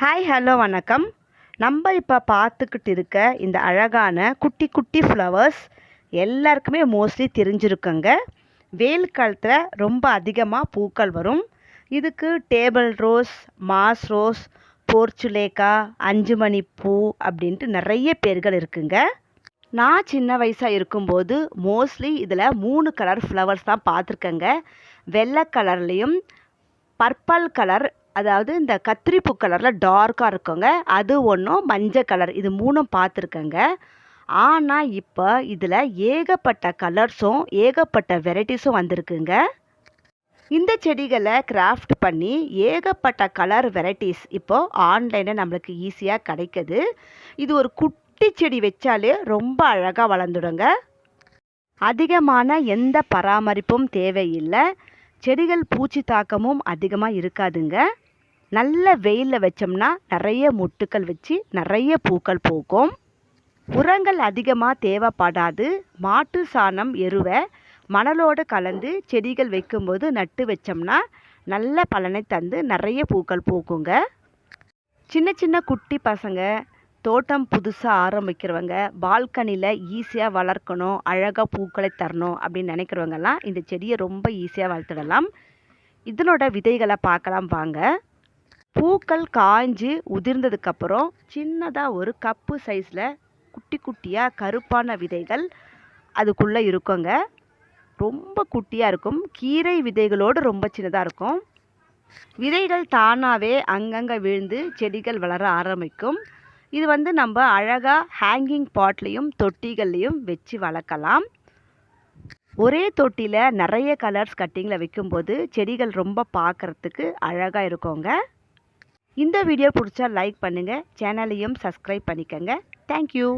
Hi hello வணக்கம். நம்ம இப்போ பார்த்துக்கிட்டு இருக்க இந்த அழகான குட்டி குட்டி ஃப்ளவர்ஸ் எல்லாருக்குமே மோஸ்ட்லி தெரிஞ்சிருக்குங்க. வெயில் காலத்தில் ரொம்ப அதிகமாக பூக்கள் வரும். இதுக்கு table rose moss rose portulaca அஞ்சு மணி பூ அப்படின்ட்டு நிறைய பேர்கள் இருக்குங்க. நான் சின்ன வயசாக இருக்கும்போது மோஸ்ட்லி இதில் மூணு கலர் ஃப்ளவர்ஸ் தான் பார்த்துருக்கேங்க. வெள்ளை கலர்லேயும் பர்பிள் கலர் அதாவது இந்த கத்திரிப்பூ கலரில் டார்க்காக இருக்குங்க. அது ஒன்றும் மஞ்சள் கலர். இது மூணும் பார்த்துருக்கேங்க. ஆனால் இப்போ இதில் ஏகப்பட்ட கலர்ஸும் ஏகப்பட்ட வெரைட்டிஸும் வந்திருக்குங்க. இந்த செடிகளை கிராஃப்ட் பண்ணி ஏகப்பட்ட கலர் வெரைட்டிஸ் இப்போது ஆன்லைனில் நம்மளுக்கு ஈஸியாக கிடைக்குது. இது ஒரு குட்டி செடி வச்சாலே ரொம்ப அழகாக வளர்ந்துடுங்க. அதிகமான எந்த பராமரிப்பும் தேவையில்லை. செடிகள் பூச்சி தாக்கமும் அதிகமாக இருக்காதுங்க. நல்ல வெயிலில் வச்சோம்னா நிறைய மொட்டுக்கள் வச்சு நிறைய பூக்கள் பூக்கும். உரங்கள் அதிகமாக தேவைப்படாது. மாட்டு சாணம் எருவை மணலோடு கலந்து செடிகள் வைக்கும்போது நட்டு வச்சோம்னா நல்ல பலனை தந்து நிறைய பூக்கள் பூக்குங்க. சின்ன சின்ன குட்டி பசங்க தோட்டம் புதுசாக ஆரம்பிக்கிறவங்க பால்கனியில் ஈஸியாக வளர்க்கணும் அழகாக பூக்களை தரணும் அப்படின்னு நினைக்கிறவங்கெல்லாம் இந்த செடியை ரொம்ப ஈஸியாக வளர்த்துடலாம். இதனோட விதைகளை பார்க்கலாம் வாங்க. பூக்கள் காய்ஞ்சு உதிர்ந்ததுக்கப்புறம் சின்னதாக ஒரு கப்பு சைஸில் குட்டி குட்டியாக கருப்பான விதைகள் அதுக்குள்ளே இருக்குங்க. ரொம்ப குட்டியாக இருக்கும். கீரை விதைகளோடு ரொம்ப சின்னதாக இருக்கும். விதைகள் தானாகவே அங்கங்கே விழுந்து செடிகள் வளர ஆரம்பிக்கும். இது வந்து நம்ம அழகாக ஹேங்கிங் பாட்லேயும் தொட்டிகள்லேயும் வச்சு வளர்க்கலாம். ஒரே தொட்டியில் நிறைய கலர்ஸ் கட்டிங்கில் வைக்கும்போது செடிகள் ரொம்ப பார்க்குறதுக்கு அழகாக இருக்குங்க. இந்த வீடியோ பிடிச்சா லைக் பண்ணுங்கள் சேனலையும் சப்ஸ்கிரைப் பண்ணிக்கோங்க. தேங்க்யூ